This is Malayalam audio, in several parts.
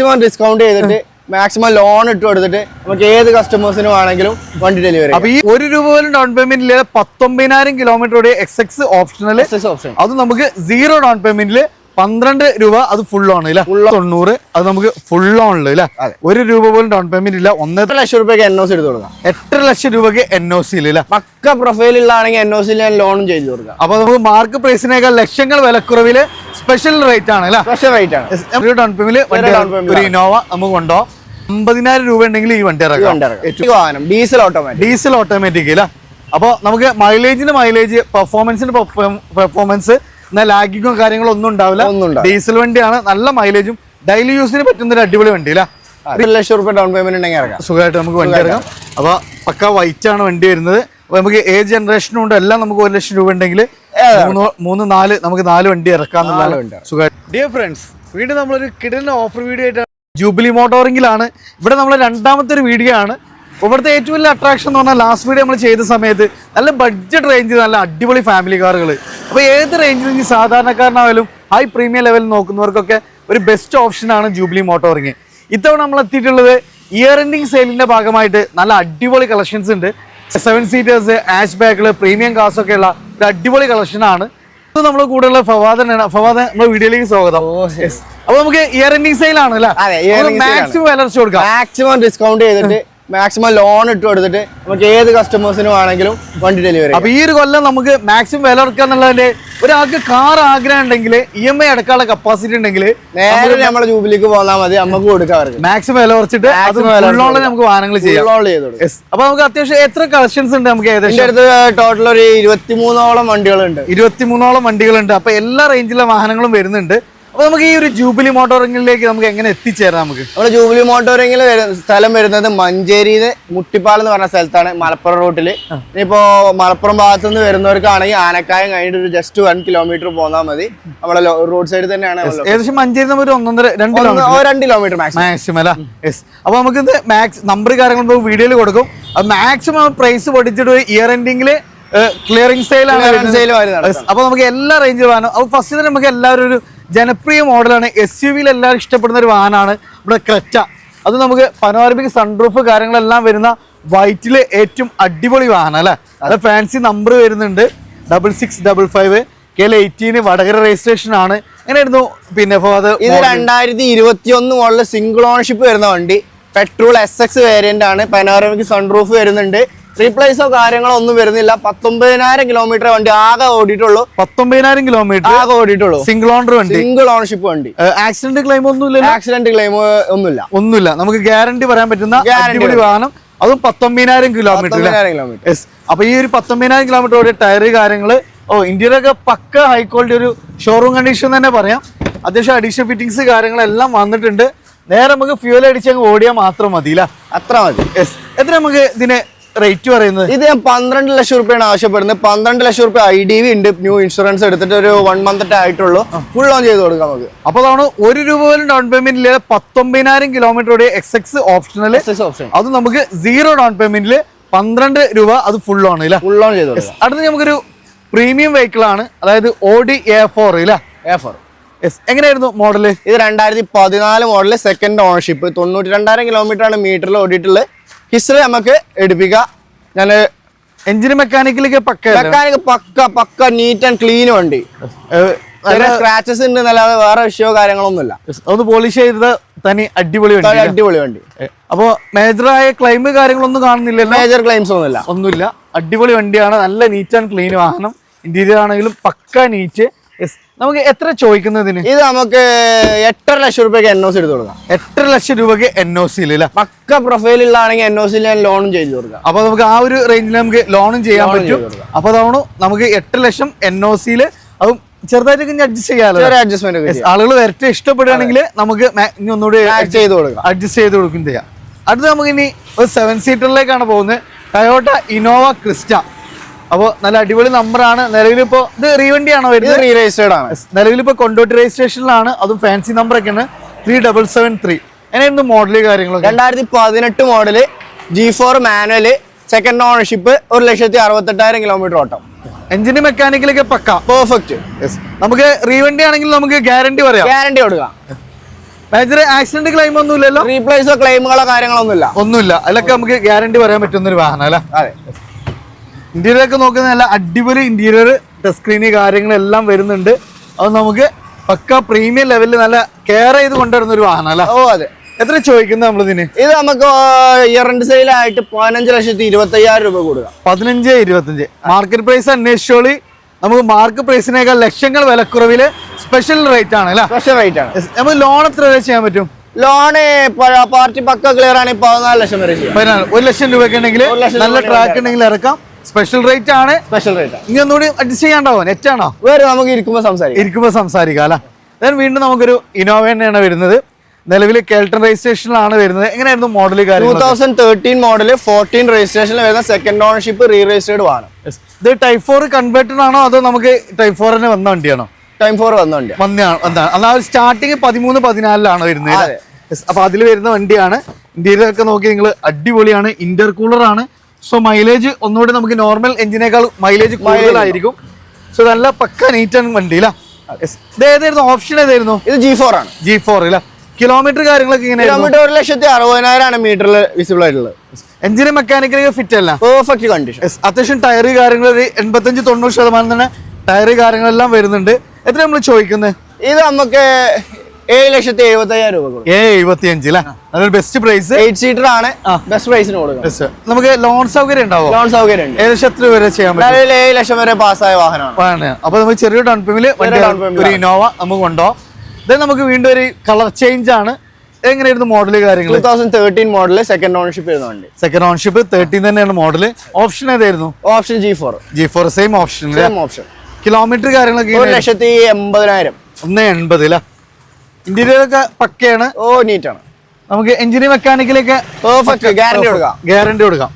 മാക്സിമം ഡിസ്കൗണ്ട് ചെയ്തിട്ട് മാക്സിമം ലോൺ ഇട്ട് കൊടുത്തിട്ട് നമുക്ക് ഏത് കസ്റ്റമേഴ്സിനും ആണെങ്കിലും വണ്ടി ഡെലിവറി അപ്പൊ ഈ ഒരു രൂപ പോലും ഡൗൺ പേയ്മെന്റ് ഇല്ലാതെ പത്തൊമ്പതിനായിരം kilometre X X optional option അത് നമുക്ക് സീറോ ഡൗൺ പേയ്മെന്റിൽ പന്ത്രണ്ട് രൂപ അത് ഫുൾ ഓൺ ഇല്ല തൊണ്ണൂറ് അത് നമുക്ക് ഫുൾ ഓൺ ഇല്ല അതെ. ഒരു രൂപ പോലും ഡൗൺ പേയ്മെന്റ് ഇല്ല. ഒന്നര ലക്ഷം രൂപയ്ക്ക് എൻ ഒ സി എടുത്ത് കൊടുക്കാം? എട്ടര ലക്ഷം രൂപയ്ക്ക് എൻ ഒ സിയിൽ ഇല്ല പക്ക പ്രൊഫൈലുള്ളതാണെങ്കിൽ എൻ ഒ സിയിൽ ഞാൻ ലോണും ചെയ്തു കൊടുക്കാം. അപ്പൊ നമുക്ക് മാർക്ക് പ്രൈസിനേക്കാൾ ലക്ഷങ്ങൾ വിലക്കുറവിൽ സ്പെഷ്യൽ റേറ്റ് ആണ് അല്ല? സ്പെഷ്യൽ റേറ്റ് ആണ്. ഒരു ഡൗൺ പേയ്മെന്റ് ഒരു ഇനോവ നമുക്ക് ഉണ്ടോ അമ്പതിനായിരം രൂപ ഉണ്ടെങ്കിൽ ഈ വണ്ടി ഇറക്കാം. വാഹനം ഡീസൽ ഓട്ടോമാറ്റിക് ഡീസൽ ഓട്ടോമാറ്റിക് അല്ലേ? അപ്പോൾ നമുക്ക് മൈലേജിന് മൈലേജ് പെർഫോമൻസിന് പെർഫോമൻസ് എന്നാൽ ലാഗിങ്ങോ കാര്യങ്ങളോ ഒന്നും ഉണ്ടാവില്ല. ഡീസൽ വണ്ടിയാണ് നല്ല മൈലേജും ഡെയിലി യൂസിന് പറ്റുന്ന ഒരു അടിപൊളി വണ്ടി അല്ലേ? ഒരു ലക്ഷം രൂപ ഡൗൺ പേയ്മെന്റ് ഉണ്ടെങ്കിൽ ഇറങ്ങാം സുഖമായിട്ട് നമുക്ക് വണ്ടി ഇറങ്ങാം അപ്പോൾ പക്ക വൈറ്റ് ആണ് വണ്ടി വരുന്നത്. അപ്പോൾ നമുക്ക് ഏത് ജനറേഷനും ഉണ്ട് എല്ലാം നമുക്ക് ഒരു ലക്ഷം രൂപ ഉണ്ടെങ്കിൽ മൂന്ന് നാല് നമുക്ക് നാല് വണ്ടി ഇറക്കാം. ഡിയർ ഫ്രണ്ട്സ് വീണ്ടും നമ്മളൊരു കിടലിന് ഓഫർ വീഡിയോ ആയിട്ടാണ് ജൂബിലി മോട്ടോറിംഗിലാണ്. ഇവിടെ നമ്മൾ രണ്ടാമത്തെ ഒരു വീഡിയോ ആണ്. ഇവിടുത്തെ ഏറ്റവും വലിയ അട്രാക്ഷൻ എന്ന് പറഞ്ഞാൽ ലാസ്റ്റ് വീഡിയോ നമ്മൾ ചെയ്ത സമയത്ത് നല്ല ബഡ്ജറ്റ് റേഞ്ച് നല്ല അടിപൊളി ഫാമിലി കാറുകൾ അപ്പോൾ ഏത് റേഞ്ചിൽ നിന്ന് സാധാരണക്കാരനായാലും ഹൈ പ്രീമിയം ലെവലിൽ നോക്കുന്നവർക്കൊക്കെ ഒരു ബെസ്റ്റ് ഓപ്ഷൻ ആണ് ജൂബിലി മോട്ടോറിംഗ്. ഇത്തവണ നമ്മൾ എത്തിയിട്ടുള്ളത് ഇയർ എൻഡിങ് സെയിലിന്റെ ഭാഗമായിട്ട് നല്ല അടിപൊളി കളക്ഷൻസ് ഉണ്ട്. സെവൻ സീറ്റേഴ്സ് ആഷ് ബാക്കിൽ പ്രീമിയം കാസ് ഒക്കെ ഉള്ള ഒരു അടിപൊളി കളക്ഷനാണ് ഇത് നമ്മുടെ കൂടെയുള്ള ഫവാദനാണ് ഫവാദ് നമ്മുടെ വീഡിയോയിലേക്ക് സ്വാഗതം. അപ്പൊ നമുക്ക് ഇയർ എൻഡിങ് സെയിൽ ആണ്. മാക്സിമം വിലർച്ച കൊടുക്കാം. മാക്സിമം ഡിസ്കൗണ്ട് ചെയ്തിട്ട് മാക്സിമം ലോൺ ഇട്ട് കൊടുത്തിട്ട് നമുക്ക് ഏത് കസ്റ്റമേഴ്സിനും ആണെങ്കിലും വണ്ടി ഡെലിവറി അപ്പൊ ഈ ഒരു കൊല്ലം നമുക്ക് മാക്സിമം വില എടുക്കുക എന്നുള്ളതിന്റെ ഒരാൾക്ക് കാർ ആഗ്രഹം ഉണ്ടെങ്കിൽ ഇ എം ഐ അടക്കാനുള്ള കപ്പാസിറ്റി ഉണ്ടെങ്കിൽ നേരെ നമ്മളെ ജൂബിലേക്ക് പോന്നാൽ മതി നമുക്ക് കൊടുക്കാം മാക്സിമം വില കുറച്ചിട്ട് നമുക്ക് വാഹനങ്ങൾ ചെയ്യാം. അപ്പൊ നമുക്ക് അത്യാവശ്യം എത്ര കളക്ഷൻസ് ഉണ്ട് നമുക്ക് ഏകദേശം? അടുത്ത് ടോട്ടൽ ഒരു ഇരുപത്തിമൂന്നോളം വണ്ടികളുണ്ട്. ഇരുപത്തിമൂന്നോളം വണ്ടികളുണ്ട്. അപ്പൊ എല്ലാ റേഞ്ചിലെ വാഹനങ്ങളും വരുന്നുണ്ട്. അപ്പൊ നമുക്ക് ഈ ഒരു ജൂബിലി മോട്ടോറിംഗിലേക്ക് നമുക്ക് എങ്ങനെ എത്തിച്ചേരാം നമുക്ക്? നമ്മുടെ ജൂബിലി മോട്ടോറിംഗിൽ സ്ഥലം വരുന്നത് മഞ്ചേരിയിലെ മുട്ടിപ്പാലം എന്ന് പറഞ്ഞ സ്ഥലത്താണ് മലപ്പുറം റൂട്ടിൽ ഇനിയിപ്പോ മലപ്പുറം ഭാഗത്ത് നിന്ന് വരുന്നവർക്കാണെങ്കിൽ ആനക്കായം കഴിഞ്ഞിട്ട് ഒരു ജസ്റ്റ് വൺ കിലോമീറ്റർ പോന്നാൽ മതി. നമ്മുടെ റോഡ് സൈഡ് തന്നെയാണ് ഏകദേശം മഞ്ചേരി നമ്മൾ ഒരു ഒന്നൊന്നര രണ്ട് രണ്ട് കിലോമീറ്റർ മാക്സിമം അല്ല? യെസ് അപ്പൊ നമുക്ക് ഇത് മാക്സ് നമ്പർ കാര്യങ്ങൾ വീഡിയോയിൽ കൊടുക്കും. അത് മാക്സിമം പ്രൈസ് പൊടിച്ചിട്ട് ഇയർ എൻഡിങ്ങിൽ ക്ലിയറിംഗ് സെയിലാണ്. അപ്പൊ നമുക്ക് എല്ലാ റേഞ്ചിൽ വേണം അപ്പൊ ഫസ്റ്റ് തന്നെ നമുക്ക് എല്ലാവരും ഒരു ജനപ്രിയ മോഡലാണ് എസ് യു വിയിൽ എല്ലാവരും ഇഷ്ടപ്പെടുന്ന ഒരു വാഹനമാണ് നമ്മുടെ ക്രെറ്റ. അത് നമുക്ക് പനോരമിക് സൺറൂഫ് കാര്യങ്ങളെല്ലാം വരുന്ന വൈറ്റിലെ ഏറ്റവും അടിപൊളി വാഹനം അല്ലേ? അത് ഫാൻസി നമ്പർ വരുന്നുണ്ട്. Double six double five K L eighteen Vadakara registration ആണ്. എങ്ങനെയായിരുന്നു പിന്നെ ഇത് രണ്ടായിരത്തി ഇരുപത്തി ഒന്ന് മോഡൽ സിംഗിൾ ഓണർഷിപ്പ് വരുന്ന വണ്ടി. പെട്രോൾ എസ് എക്സ് വേരിയന്റ് ആണ്. പനോരമിക് സൺറൂഫ് വരുന്നുണ്ട്. റീപ്ലേസോ കാര്യങ്ങളോ ഒന്നും വരുന്നില്ല. പത്തൊമ്പതിനായിരം കിലോമീറ്റർ വണ്ടി ആകെ ഓടിയിട്ടുള്ളൂ. പത്തൊമ്പതിനായിരം കിലോമീറ്റർ ആകെ ഓടിയിട്ടുള്ളൂ. സിംഗിൾ ഓണർ വണ്ടി. സിംഗിൾ ഓണർഷിപ്പ് വണ്ടി. ആക്സിഡന്റ് ക്ലെയിം ഒന്നും ഇല്ല? ആക്സിഡന്റ് ക്ലെയിം ഒന്നുമില്ല. ഒന്നുമില്ല. നമുക്ക് ഗ്യാരണ്ടി പറയാൻ പറ്റുന്ന ഗ്യാരണ്ടി അടിപൊളി വാഹനം. അതും പത്തൊമ്പതിനായിരം കിലോമീറ്റർ യെസ് അപ്പൊ ഈ ഒരു പത്തൊമ്പതിനായിരം കിലോമീറ്റർ ഓടിയ ടയർ കാര്യങ്ങൾ ഓ ഇന്ത്യയിലൊക്കെ പക്ക ഹൈ ക്വാളിറ്റി ഒരു ഷോറൂം കണ്ടീഷൻ തന്നെ പറയാം. അത്യാവശ്യം അഡീഷണൽ ഫിറ്റിംഗ്സ് കാര്യങ്ങളെല്ലാം വന്നിട്ടുണ്ട്. നേരെ നമുക്ക് ഫ്യൂൽ അടിച്ച് അങ്ങ് ഓടിയാൽ മാത്രം മതി അല്ല അത്ര മതി. യെസ് എത്ര നമുക്ക് ഇതിന് റേറ്റ് പറയുന്നത്? ഇത് ഞാൻ പന്ത്രണ്ട് ലക്ഷം രൂപയാണ് ആവശ്യപ്പെടുന്നത്. പന്ത്രണ്ട് ലക്ഷം രൂപ ഐ ഡി വി ഉണ്ട്. ന്യൂ ഇൻഷുറൻസ് എടുത്തിട്ട് ഒരു വൺ മന്ത് ആയിട്ടുള്ളൂ. ഫുൾ ഓൺ ചെയ്ത് കൊടുക്കാം നമുക്ക്. അപ്പൊ അതാണ് ഒരു രൂപ പോലും ഡൗൺ പേയ്മെന്റ് ഇല്ലാതെ പത്തൊമ്പതിനായിരം കിലോമീറ്റർ ഓടിയ എക്സ് എക്സ് ഓപ്ഷണൽ ഓപ്ഷൻ അത് നമുക്ക് സീറോ ഡൗൺ പേയ്മെന്റിൽ പന്ത്രണ്ട് രൂപ അത് ഫുൾ ആണ് ഇല്ല? ഫുൾ ഓൺ ചെയ്ത് അടുത്ത് നമുക്കൊരു പ്രീമിയം വെഹിക്കിൾ ആണ്. അതായത് ഓഡി എ ഫോർ ഇല്ല? എ ഫോർ യെസ് എങ്ങനെയായിരുന്നു മോഡൽ ഇത് രണ്ടായിരത്തി പതിനാല് മോഡൽ സെക്കൻഡ് ഓണർഷിപ്പ് തൊണ്ണൂറ്റി രണ്ടായിരം കിലോമീറ്റർ ആണ് മീറ്ററിൽ ഓടിയിട്ടുള്ളത്. ഹിസ്റ്ററി നമുക്ക് എടുപ്പിക്കാം. ഞാൻ എഞ്ചിന് മെക്കാനിക്കലൊക്കെ pucca mechanic pucca pucca neat and clean വണ്ടി. സ്ക്രാച്ചസ് ഉണ്ട് എന്നല്ലാതെ വേറെ വിഷയമോ കാര്യങ്ങളൊന്നുമില്ല. ഒന്ന് പോളിഷ് ചെയ്തത് തനി അടിപൊളി വണ്ടി അടിപൊളി വണ്ടി. അപ്പോ മേജറായ ക്ലെയിം കാര്യങ്ങളൊന്നും കാണുന്നില്ല മേജർ ക്ലെയിംസ് ഒന്നുമില്ല. ഒന്നുമില്ല. അടിപൊളി വണ്ടിയാണ്. നല്ല നീറ്റ് ആൻഡ് ക്ലീൻ വാഹനം. ഇന്റീരിയർ ആണെങ്കിലും പക്ക നീറ്റ് നമുക്ക് എത്ര ചോദിക്കുന്നതിന്? ഇത് നമുക്ക് എട്ടര ലക്ഷം രൂപയ്ക്ക് എൻ ഒ സി എടുത്ത് കൊടുക്കാം. എട്ടര ലക്ഷം രൂപയ്ക്ക് എൻ ഒ സിയിൽ പക്ക പ്രൊഫൈലുള്ളതാണെങ്കിൽ എൻ ഒ സിയിൽ ഞാൻ ലോണും ചെയ്തു കൊടുക്കാം. അപ്പൊ നമുക്ക് ആ ഒരു റേഞ്ചിൽ നമുക്ക് ലോണും ചെയ്യാൻ പറ്റും. അപ്പൊ അതാണ് നമുക്ക് എട്ട് ലക്ഷം എൻ ഒ സിയിൽ അതും ചെറുതായിട്ടൊക്കെ അഡ്ജസ്റ്റ് ചെയ്യാമല്ലോ ആളുകൾ വരട്ടെ ഇഷ്ടപ്പെടുകയാണെങ്കിൽ നമുക്ക് ഇനി ഒന്നുകൂടി ചെയ്ത് കൊടുക്കാം. അഡ്ജസ്റ്റ് ചെയ്ത് കൊടുക്കും ചെയ്യാം. അടുത്ത് നമുക്ക് ഇനി ഒരു സെവൻ സീറ്ററിലേക്കാണ് പോകുന്നത്. ടയോട്ട ഇനോവ ക്രിസ്റ്റ അപ്പോൾ നല്ല അടിപൊളി നമ്പറാണ് നിലവിലിപ്പോ ഇത് റീവണ്ടിയാണോ ആണോ വരുന്നത്? റീ രജിസ്റ്റേർഡ് ആണ്. നിലവിലിപ്പോ കൊണ്ടോട്ടി രജിസ്ട്രേഷനിലാണ് അതും ഫാൻസി നമ്പർ ആണ് ത്രീ ഡബിൾ സെവൻ ത്രീ എങ്ങനെയായിരുന്നു മോഡൽ കാര്യങ്ങളൊക്കെ? രണ്ടായിരത്തി പതിനെട്ട് model G four manual second ownership ഒരു ലക്ഷത്തി അറുപത്തെട്ടായിരം കിലോമീറ്റർ ഓട്ടം. എഞ്ചിന് മെക്കാനിക്കലൊക്കെ പക്ക? പെർഫെക്റ്റ് നമുക്ക് റീവണ്ടി ആണെങ്കിൽ നമുക്ക് ഗ്യാരണ്ടി പറയാം. ഗ്യാരണ്ടി കൊടുക്കാം. മേജർ ആക്സിഡന്റ് ക്ലെയിം ഒന്നും ഇല്ലല്ലോ റീപ്ലേസോ ക്ലെയിമുകളോ കാര്യങ്ങളൊന്നും ഇല്ല ഒന്നുമില്ല. അതിലൊക്കെ നമുക്ക് ഗ്യാരണ്ടി പറയാൻ പറ്റുന്ന ഒരു വാഹനം അല്ലേ? അതെ. ഇന്റീരിയർ ഒക്കെ നോക്കുന്ന നല്ല അടിപൊളി ഇന്റീരിയർ ടച്ച് സ്ക്രീന് കാര്യങ്ങളെല്ലാം വരുന്നുണ്ട്. അത് നമുക്ക് പക്ക പ്രീമിയം ലെവലിൽ നല്ല കെയർ ചെയ്ത് കൊണ്ടുവരുന്ന ഒരു വാഹനം അല്ല? ഓ അതെ. എത്ര ചോദിക്കുന്നത് നമ്മളിതിന്? ഇത് നമുക്ക് എൻഡ് സെയിലായിട്ട് പതിനഞ്ച് ലക്ഷത്തി ഇരുപത്തി അയ്യായിരം രൂപ കൊടുക്കാം പതിനഞ്ച് ഇരുപത്തഞ്ച്. മാർക്കറ്റ് പ്രൈസ് അന്വേഷിച്ചോളി. നമുക്ക് മാർക്ക് പ്രൈസിനേക്കാൾ ലക്ഷങ്ങൾ വിലക്കുറവിൽ സ്പെഷ്യൽ റേറ്റ് ആണ് അല്ലേ? സ്പെഷ്യൽ റേറ്റ് ആണ്. നമുക്ക് ലോൺ എത്ര വരെ ചെയ്യാൻ പറ്റും? ലോണ് പാർട്ടി പക്ക ക്ലിയർ ആണെങ്കിൽ പതിനാല് ലക്ഷം വരെ ചെയ്യാം. പതിനാല്. ഒരു ലക്ഷം രൂപയ്ക്ക് ഉണ്ടെങ്കിൽ നല്ല ട്രാക്ക് ഉണ്ടെങ്കിൽ ഇറക്കാം. സ്പെഷ്യൽ റേറ്റ് ആണ്. സ്പെഷ്യൽ റേറ്റ് ഇനി ഒന്നുകൂടി അഡ്ജസ്റ്റ് ചെയ്യാണ്ടാവോ നെറ്റ് ആണോ? വേറെ നമുക്ക് ഇരിക്കുമ്പോൾ സംസാരിക്കാം. ഇരിക്കുമ്പോൾ സംസാരിക്കാം അല്ല? ദെൻ വീണ്ടും നമുക്കൊരു ഇന്നോവ തന്നെയാണ് വരുന്നത്. നിലവിൽ കേൾട്ടൺ രജിസ്ട്രേഷനിലാണ് വരുന്നത്. എങ്ങനെയായിരുന്നു മോഡൽ ടൂ കാര്യങ്ങൾ തൗസൻഡ് തേർട്ടീൻ മോഡൽ ഫോർട്ടീൻ രജിസ്ട്രേഷനിൽ വരുന്ന സെക്കൻഡ് ഓണർഷിപ്പ് റീ രജിസ്റ്റേർഡ് ആണ് ഇത് ടൈപ്പ് ഫോർ കൺവേർട്ടഡ് ആണോ? അതോ നമുക്ക് ടൈപ്പ് ഫോറിന് വന്ന വണ്ടിയാണോ? ടൈം ഫോർ വന്നുണ്ട് വന്നതാണ് എന്താണ് അതാ സ്റ്റാർട്ടിങ് പതിമൂന്ന് പതിനാലിലാണ് വരുന്നത് അപ്പൊ അതിൽ വരുന്ന വണ്ടിയാണ്. ഇന്ത്യയിലൊക്കെ ഒക്കെ നോക്കി നിങ്ങൾ അടിപൊളിയാണ്. ഇന്റർ കൂളർ ആണ്. സോ മൈലേജ് ഒന്നുകൂടി നമുക്ക് നോർമൽ എഞ്ചിനേക്കാൾ മൈലേജ് കൂടുതലായിരിക്കും. സോ നല്ല പക്ക നീറ്റ് ആണ് വണ്ടി അല്ല ഇത് ഏതായിരുന്നു? ഓപ്ഷൻ ഏതായിരുന്നു? ഇത് ജി ഫോർ ആണ്. ജി ഫോർ ഇല്ല കിലോമീറ്റർ കാര്യങ്ങളൊക്കെ ഇങ്ങനെ കിലോമീറ്റർ ഒരു ലക്ഷത്തി അറുപതിനായിരം ആണ് മീറ്ററിൽ വിസിബിൾ ആയിട്ടുള്ളത്. എഞ്ചിന് മെക്കാനിക്കലി ഫിറ്റ് അല്ല. പെർഫെക്റ്റ് കണ്ടീഷൻ അത്യാവശ്യം ടയർ കാര്യങ്ങൾ ഒരു എൺപത്തഞ്ച് തൊണ്ണൂറ് ശതമാനം തന്നെ ടയർ കാര്യങ്ങളെല്ലാം വരുന്നുണ്ട്. എത്ര നമ്മൾ ചോദിക്കുന്നത് ഇത് നമുക്ക് ഏഴ് ലക്ഷത്തി എഴുപത്തി അയ്യായിരം രൂപ ഏഴ് എഴുപത്തി അഞ്ച് അല്ലേ ബെസ്റ്റ് പ്രൈസ് എയ്റ്റ് സീറ്റർ ആണ് ബെസ്റ്റ് പ്രൈസിന് കൊടുക്കും നമുക്ക് ലോൺ സൗകര്യം ഉണ്ടാവും? ലോൺ സൗകര്യം ഉണ്ട്. ലക്ഷത്തി എത്ര വരെ ചെയ്യാൻ പറ്റും? ഏഴ് ലക്ഷം വരെ പാസ്സായ വാഹനമാണ്. അപ്പൊ നമുക്ക് ചെറിയ ഡൗൺ പേയ്മെന്റ് ഒരു ഇന്നോവ നമുക്ക് കൊണ്ടുപോകാം നമുക്ക് വീണ്ടും ഒരു കളർ ചേഞ്ച് ആണ്. എങ്ങനെയായിരുന്നു മോഡൽ കാര്യങ്ങൾ two thousand thirteen model second ownership വരുന്ന വണ്ടി. സെക്കൻഡ് ഓൺഷിപ്പ് തേർട്ടീൻ തന്നെയാണ് മോഡൽ ഓപ്ഷൻ ഏതായിരുന്നു? Option G four G four same option same option kilometre കാര്യങ്ങളൊക്കെ ഒരു? ലക്ഷത്തി എൺപതിനായിരം. ഒന്ന് എൺപത് അല്ലേ ഇന്റീരിയർ ഒക്കെ പക്കയാണ്. ഓ നീറ്റ് ആണ്. നമുക്ക് എഞ്ചിനീയർ മെക്കാനിക്കലൊക്കെ പെർഫെക്റ്റ് ഗ്യാരണ്ടി കൊടുക്കാം. ഗ്യാരണ്ടി കൊടുക്കാം.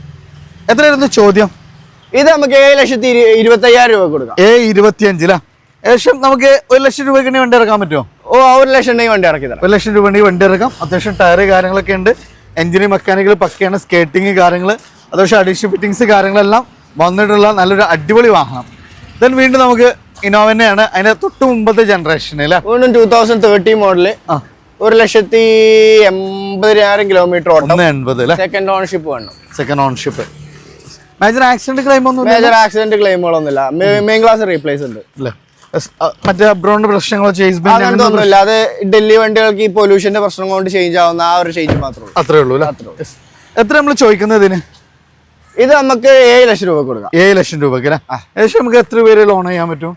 എത്രയായിരുന്നു ചോദ്യം? ഇത് നമുക്ക് ഏഴ് ലക്ഷത്തി ഇരുപത്തി അയ്യായിരം രൂപ കൊടുക്കാം. ഏ ഇരുപത്തിയഞ്ചിലാ ഏകദേശം നമുക്ക് ഒരു ലക്ഷം രൂപയ്ക്ക് വേണ്ടി ഇറക്കാൻ പറ്റുമോ? ഓ ഒരു ലക്ഷം ഉണ്ടെങ്കിൽ വണ്ടി ഇറക്കി തരാം. ഒരു ലക്ഷം രൂപ ഉണ്ടെങ്കിൽ വണ്ടി ഇറക്കാം. അത്യാവശ്യം ടയർ കാര്യങ്ങളൊക്കെ ഉണ്ട്. Engineer mechanical പക്കയാണ്. സ്കേറ്റിംഗ് കാര്യങ്ങൾ അത്യാവശ്യം അഡീഷണൽ ഫിറ്റിങ്സ് കാര്യങ്ങളെല്ലാം വന്നിട്ടുള്ള നല്ലൊരു അടിപൊളി വാഹനം. ദെൻ വീണ്ടും നമുക്ക് ഇന്നോവ തന്നെയാണ് അതിന്റെ തൊട്ട് മുമ്പത്തെ ജനറേഷൻ അല്ലേ? വീണ്ടും ടൂ തൗസൻഡ് തേർട്ടീൻ മോഡൽ ഒരു ലക്ഷത്തി എൺപതിനായിരം കിലോമീറ്റർ ഓട്ടം. എൺപത് സെക്കൻഡ് ഓൺഷിപ്പ് വേണം. Second ownership major accident claim ഒന്നും മേജർ ആക്സിഡന്റ് ക്ലെയിമുകളൊന്നുമില്ല മെയിൻ ക്ലാസ് റീപ്ലേസ് ഉണ്ട്. മറ്റേ അബ്രോണ്ട് പ്രശ്നങ്ങളോ ചേഞ്ച് ഒന്നുമില്ല. അത് ഡൽഹി വണ്ടികൾക്ക് ഈ പൊല്യൂഷന്റെ പ്രശ്നം കൊണ്ട് ചേഞ്ച് ആവുന്ന ആ ഒരു ചേഞ്ച് മാത്രമേ അത്രേ ഉള്ളൂ എത്ര നമ്മൾ ചോദിക്കുന്നത് ഇതിന്? ഇത് നമുക്ക് ഏഴ് ലക്ഷം രൂപ കൊടുക്കാം. ഏഴ് ലക്ഷം രൂപക്ക് അല്ലേ? ഏകദേശം നമുക്ക് എത്ര പേര് ലോൺ ചെയ്യാൻ പറ്റും?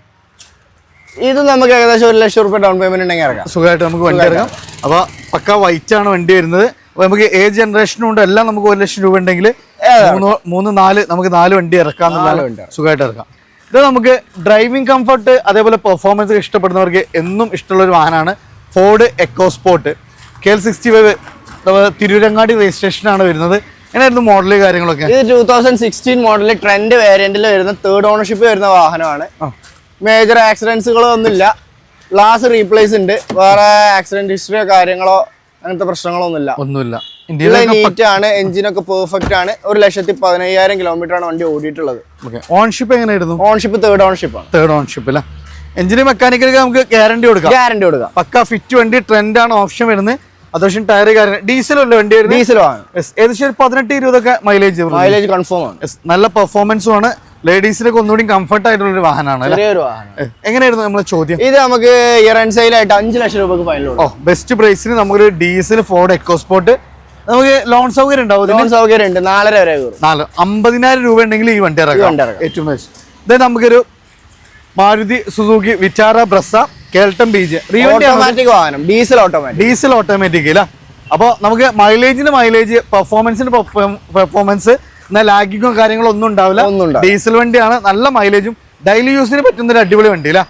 ഇത് നമുക്ക് ഏകദേശം ഒരു ലക്ഷം രൂപ ഡൗൺ പേയ്മെന്റ് ഉണ്ടെങ്കിൽ ഇറങ്ങാം. സുഖമായിട്ട് നമുക്ക് വണ്ടി ഇറങ്ങാം. അപ്പൊ പക്ക വൈറ്റ് ആണ് വണ്ടി വരുന്നത്. നമുക്ക് ഏത് ജനറേഷനും ഉണ്ട് എല്ലാം നമുക്ക് ഒരു ലക്ഷം രൂപ ഉണ്ടെങ്കിൽ മൂന്ന് നാല് നമുക്ക് നാല് വണ്ടി ഇറക്കാം സുഖമായിട്ട് ഇറക്കാം. ഇത് നമുക്ക് ഡ്രൈവിംഗ് കംഫർട്ട് അതേപോലെ പെർഫോമൻസ് ഇഷ്ടപ്പെടുന്നവർക്ക് എന്നും ഇഷ്ടമുള്ള ഒരു വാഹനമാണ് Ford EcoSport K L sixty five Tirurangadi രജിസ്ട്രേഷനാണ് വരുന്നത്. എങ്ങനെയായിരുന്നു മോഡൽ കാര്യങ്ങളൊക്കെ? ഇത് two thousand sixteen model trend വേരിയന്റിൽ വരുന്ന തേർഡ് ഓണർഷിപ്പ് വരുന്ന വാഹനമാണ്. മേജർ ആക്സിഡൻസുകളോ ഒന്നുമില്ല. ഗ്ലാസ് റീപ്ലേസ് ഉണ്ട്. വേറെ ആക്സിഡന്റ് ഹിസ്റ്ററിയോ കാര്യങ്ങളോ അങ്ങനത്തെ പ്രശ്നങ്ങളോ ഒന്നുമില്ല. ഒന്നുമില്ല നീറ്റ് ആണ്. എഞ്ചിനൊക്കെ പെർഫെക്റ്റ് ആണ്. ഒരു ലക്ഷത്തി പതിനയ്യായിരം കിലോമീറ്റർ ആണ് വണ്ടി ഓടിയിട്ടുള്ളത്. ഓൺഷിപ്പ് എങ്ങനെയായിരുന്നു? ഓൺഷിപ്പ് തേർഡ് ഓൺഷിപ്പ് ആണ്. തേർഡ് ഓൺഷിപ്പ് അല്ലേ? എഞ്ചിന് മെക്കാനിക്കൽ നമുക്ക് ഗ്യാരണ്ടി കൊടുക്കാം. ഗ്യാരണ്ടി കൊടുക്കാം. പക്ക ഫിറ്റ് വണ്ടി ട്രെൻഡ് ആണ് ഓപ്ഷൻ വരുന്നത്. അത്യാവശ്യം ടയർ കാര്യം ഡീസലല്ലേ വണ്ടി ഡീസലും ആണ് ഏകദേശം ഒരു പതിനെട്ട് ഇരുപതൊക്കെ മൈലേജ് മൈലേജ് കൺഫേം ആണ്. നല്ല പെർഫോമൻസും ആണ്. ലേഡീസിനൊക്കെ ഒന്നുകൂടി കംഫർട്ട് ആയിട്ടുള്ള ഒരു വാഹനമാണ് എങ്ങനെയായിരുന്നു നമ്മളെ ചോദ്യം? ഇത് നമുക്ക് ഇയർ ആൻഡ് സെയിലായിട്ട് അഞ്ച് ലക്ഷം രൂപക്ക് ഫൈനൽ ഓ ബെസ്റ്റ് പ്രൈസിന് നമുക്കൊരു ഡീസൽ ഫോർഡ് എക്കോസ്പോർട്ട് നമുക്ക് ലോൺ സൗകര്യം ഉണ്ടാവും? ലോൺ സൗകര്യം ഉണ്ട് നാലര വരെ നാല് അമ്പതിനായിരം രൂപ ഉണ്ടെങ്കിൽ ഈ വണ്ടി ഇറക്കാം. ഏറ്റവും ബെസ്റ്റ് ഇത് നമുക്കൊരു മാരുതി സുസുക്കി വിറ്റാര ബ്രസ കേൾട്ടം ബീജ് ഓട്ടോമാറ്റിക് വാഹനം ഡീസൽ ഓട്ടോമാറ്റിക് ഡീസൽ ഓട്ടോമാറ്റിക് അല്ല? അപ്പോൾ നമുക്ക് മൈലേജിന് മൈലേജ് പെർഫോമൻസിന് പെർഫോമൻസ് എന്നാൽ ലാഗിങ്ങോ കാര്യങ്ങളോ ഒന്നും ഉണ്ടാവില്ല. ഒന്നും ഡീസൽ വണ്ടിയാണ് നല്ല മൈലേജും ഡെയിലി യൂസിന് പറ്റുന്ന ഒരു അടിപൊളി വണ്ടി അല്ല?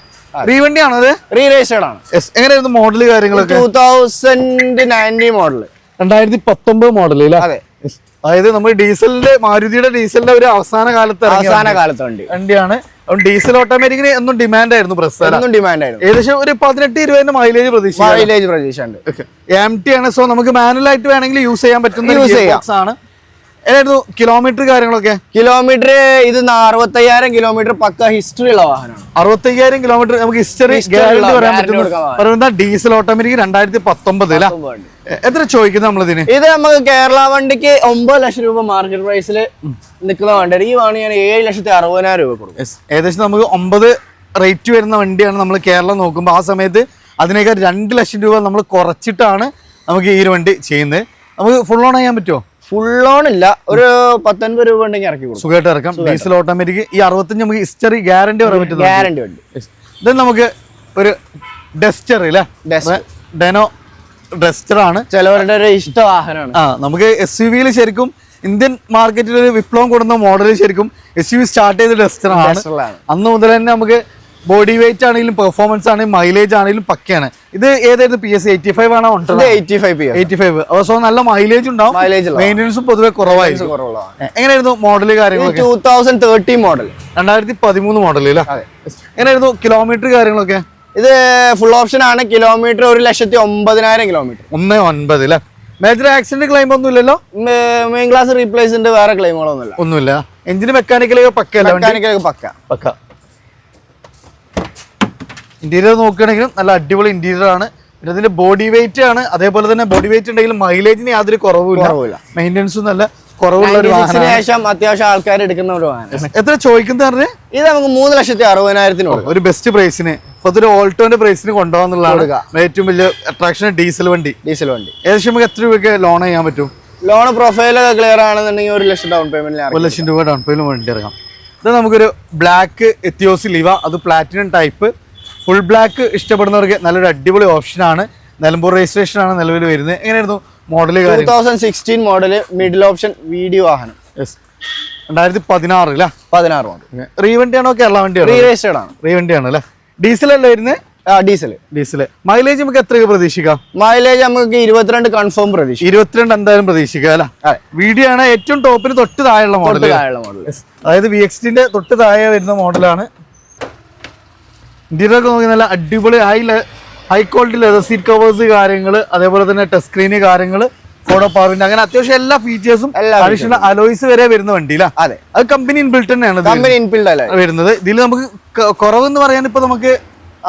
റീ വണ്ടിയാണോ അത് റീ രജിസ്റ്റേർഡ് ആണ്. എങ്ങനെയായിരുന്നു മോഡൽ കാര്യങ്ങളൊക്കെ? ടൂ തൗസൻഡ് നയന്റി മോഡൽ രണ്ടായിരത്തി പത്തൊമ്പത് മോഡൽ അല്ല അതെ. അതായത് നമ്മൾ ഡീസലിന്റെ മാരുതിയുടെ ഡീസലിന്റെ ഒരു അവസാന കാലത്ത് ഇറങ്ങിയ അവസാന കാലത്ത് വണ്ടി. വണ്ടിയാണ്. ഡീസൽ ഓട്ടോമാറ്റിക്കിന് എന്നും ഡിമാൻഡ് ആയിരുന്നു പ്രസ് ഒന്നും ഡിമാൻഡ് ആയിരുന്നു. ഏകദേശം ഒരു പതിനെട്ട് ഇരുപതിന്റെ മൈലേജ് പ്രതീക്ഷിക്കാം മൈലേജ് പ്രതീക്ഷ ഉണ്ട് എം ടി ആണ്. സോ നമുക്ക് മാനുവൽ ആയിട്ട് വേണമെങ്കിൽ യൂസ് ചെയ്യാൻ പറ്റുന്ന യൂസ് ചെയ്യാം. ആണ്. ഏതായിരുന്നു കിലോമീറ്റർ കാര്യങ്ങളൊക്കെ? കിലോമീറ്റർ ഇത് അറുപത്തയ്യായിരം കിലോമീറ്റർ പക്ക ഹിസ്റ്ററി ഉള്ള വാഹനമാണ്. അറുപത്തയ്യായിരം കിലോമീറ്റർ നമുക്ക് ഹിസ്റ്ററി ഗ്യാരണ്ടി പറയാൻ പറ്റുന്ന പറ്റും ഡീസൽ ഓട്ടോമാറ്റിക് രണ്ടായിരത്തി പത്തൊമ്പത് എത്ര ചോദിക്കുന്നത് നമ്മളിതിന്? ഇത് നമുക്ക് കേരള വണ്ടിക്ക് ഒമ്പത് ലക്ഷം രൂപ മാർക്കറ്റ് പ്രൈസിൽ നിൽക്കുന്ന വണ്ടി ഈ വാണി ഞാൻ ഏഴ് ലക്ഷത്തി അറുപതിനായിരം രൂപ കൊടുക്കും. ഏകദേശം നമുക്ക് ഒമ്പത് റേറ്റ് വരുന്ന വണ്ടിയാണ് നമ്മൾ കേരളം നോക്കുമ്പോൾ ആ സമയത്ത് അതിനേക്കാൾ രണ്ട് ലക്ഷം രൂപ നമ്മൾ കുറച്ചിട്ടാണ് നമുക്ക് ഈ ഒരു വണ്ടി ചെയ്യുന്നത്. നമുക്ക് ഫുൾ ഓൺ ചെയ്യാൻ പറ്റുമോ ഫുൾ ഓൺ ഇല്ല. ഒരു പത്തൊൻപത് രൂപ ഉണ്ടെങ്കിൽ ഇറക്കി കൊടുക്കും. സുഖമായിട്ട് ഇറക്കാം. ഡീസൽ ഓട്ടോമാറ്റിക് ഈ അറുപത്തഞ്ച് നമുക്ക് ഹിസ്റ്ററി ഗ്യാരണ്ടി പറയാൻ പറ്റുന്നത് ഗ്യാരണ്ടി ഉണ്ട്. ഇത് നമുക്ക് ഒരു ഡസ്റ്റർ ഇല്ലേ? ഡെനോ ഡസ്റ്റർ ആണ്. ചിലവരുടെ ഒരു ഇഷ്ട വാഹനമാണ്. ആ നമുക്ക് എസ് യു വിയിൽ ശരിക്കും ഇന്ത്യൻ മാർക്കറ്റിൽ ഒരു വിപ്ലവം കൊടുക്കുന്ന മോഡൽ ശരിക്കും എസ് യു വി സ്റ്റാർട്ട് ചെയ്ത ഡെസ്റ്റർ ആണ്. അന്ന് മുതൽ തന്നെ നമുക്ക് ബോഡി വെയിറ്റ് ആണെങ്കിലും പെർഫോമൻസ് ആണെങ്കിലും മൈലേജ് ആണെങ്കിലും പക്കയാണ്. ഇത് ഏതായിരുന്നു? പി എസ് എയ്റ്റി ഫൈവ് ആണോ eighty five eighty five so നല്ല മൈലേജ് ഉണ്ടാവും. മൈലേജ് മെയിന്റെനൻസും പൊതുവെ കുറവായിരുന്നു എങ്ങനെയായിരുന്നു മോഡൽ കാര്യങ്ങളൊക്കെ? ടൂ തൗസൻഡ് തേർട്ടി മോഡൽ രണ്ടായിരത്തി പതിമൂന്ന് മോഡൽ അല്ലേ എങ്ങനെയായിരുന്നു കിലോമീറ്റർ കാര്യങ്ങളൊക്കെ? ഇത് ഫുൾ ഓപ്ഷൻ ആണ്. കിലോമീറ്റർ ഒരു ലക്ഷത്തി ഒമ്പതിനായിരം കിലോമീറ്റർ ഒന്ന് ഒൻപത് അല്ലേ മേജർ ആക്സിഡന്റ് ക്ലെയിം ഒന്നും ഇല്ലല്ലോ? മെയിൻ ക്ലാസ് റീപ്ലേസിന്റെ വേറെ ക്ലെയിമുകളൊന്നുമില്ല ഒന്നുമില്ല. എഞ്ചിന് മെക്കാനിക്കലൊക്കെ പക്ക മെക്കാനിക്കലൊക്കെ പക്ക. പക്ക. ഇന്റീരിയർ നോക്കുകയാണെങ്കിലും നല്ല അടിപൊളി ഇന്റീരിയർ ആണ്. പിന്നെ ഇതിന്റെ ബോഡി വെയിറ്റ് ആണ്. അതേപോലെ തന്നെ ബോഡി വെയിറ്റ് ഉണ്ടെങ്കിലും മൈലേജിന് യാതൊരു കുറവുമില്ല. മെയിന്റെനൻസും നല്ല കുറവുള്ള ഒരു 96 ന് വാഹനമാണ്. ശേഷം അത്യാവശ്യം ആൾക്കാർ എടുക്കുന്ന ഒരു വാഹനം. എത്ര ചോദിക്കുന്നത് പറഞ്ഞ്? ഇത് നമുക്ക് മൂന്ന് ലക്ഷത്തി അറുപതിനായിരത്തിന് ഒരു ബെസ്റ്റ് പ്രൈസിന് ഇപ്പൊ ഇതൊരു ഓൾട്ടോന്റെ പ്രൈസിന് കൊണ്ടുപോകാന്നുള്ളതാണ്. ഏറ്റവും വലിയ അട്രാക്ഷൻ ഡീസൽ വണ്ടി. ഡീസൽ വണ്ടി. ഏകദേശം നമുക്ക് എത്ര രൂപയ്ക്ക് ലോൺ ചെയ്യാൻ പറ്റും? ലോൺ പ്രൊഫൈൽ ക്ലിയർ ആണെന്നുണ്ടെങ്കിൽ ഒരു ലക്ഷം ഡൗൺ പേയ്മെന്റിൽ ഒരു ലക്ഷം രൂപ ഡൗൺ പേയ്മെന്റ് വേണ്ടി ഇറങ്ങാം ഇത് നമുക്കൊരു ബ്ലാക്ക് എത്തിയോസ് ലിവ അത് പ്ലാറ്റിനം ടൈപ്പ് ഫുൾ ബ്ലാക്ക് ഇഷ്ടപ്പെടുന്നവർക്ക് നല്ലൊരു അടിപൊളി ഓപ്ഷനാണ് നിലമ്പൂർ രജിസ്ട്രേഷൻ ആണ് നിലവിൽ വരുന്നത്. എങ്ങനെയായിരുന്നു model two thousand sixteen model middle option video വാഹനം. യെസ് രണ്ടായിരത്തി പതിനാറ് അല്ലേ? പതിനാറ് മോഡൽ റീവണ്ടി ആണോ കേരള വണ്ടി റീവേസ്റ്റേഡ് ആണ്. റീവണ്ടി ആണ് അല്ലേ? ഡീസൽ അല്ലേ വരുന്നത് ഡീസൽ ഡീസൽ മൈലേജ് നമുക്ക് എത്രയൊക്കെ പ്രതീക്ഷിക്കാം? മൈലേജ് നമുക്ക് ഇരുപത്തിരണ്ട് കൺഫേം പ്രതീക്ഷിക്കാം. ഇരുപത്തിരണ്ട് എന്തായാലും പ്രതീക്ഷിക്കാം അല്ലേ? വീഡിയോ ആണ് ഏറ്റവും ടോപ്പിന് തൊട്ട് താഴെയുള്ള മോഡൽ താഴെയുള്ള മോഡൽ അതായത് വി എക്സിന്റെ തൊട്ട് താഴെ വരുന്ന മോഡലാണ് ഇന്റീരിയർ ഒക്കെ നോക്കി നല്ല അടിപൊളി high high quality leather seat covers കാര്യങ്ങൾ അതേപോലെ തന്നെ ടച്ച് സ്ക്രീന് കാര്യങ്ങൾ ഫോട്ടോ പവറിന്റെ അങ്ങനെ അത്യാവശ്യം എല്ലാ ഫീച്ചേഴ്സും എല്ലാ അഡീഷണൽ അലോയ്സ് വരെ വരുന്ന വണ്ടിയില്ല അതെ. അത് കമ്പനി ഇൻബിൽട്ട് തന്നെയാണ് കമ്പനി ഇൻബിൽഡ് അല്ലേ? വരുന്നത്. ഇതിൽ നമുക്ക് കുറവെന്ന് പറയാൻ ഇപ്പൊ നമുക്ക്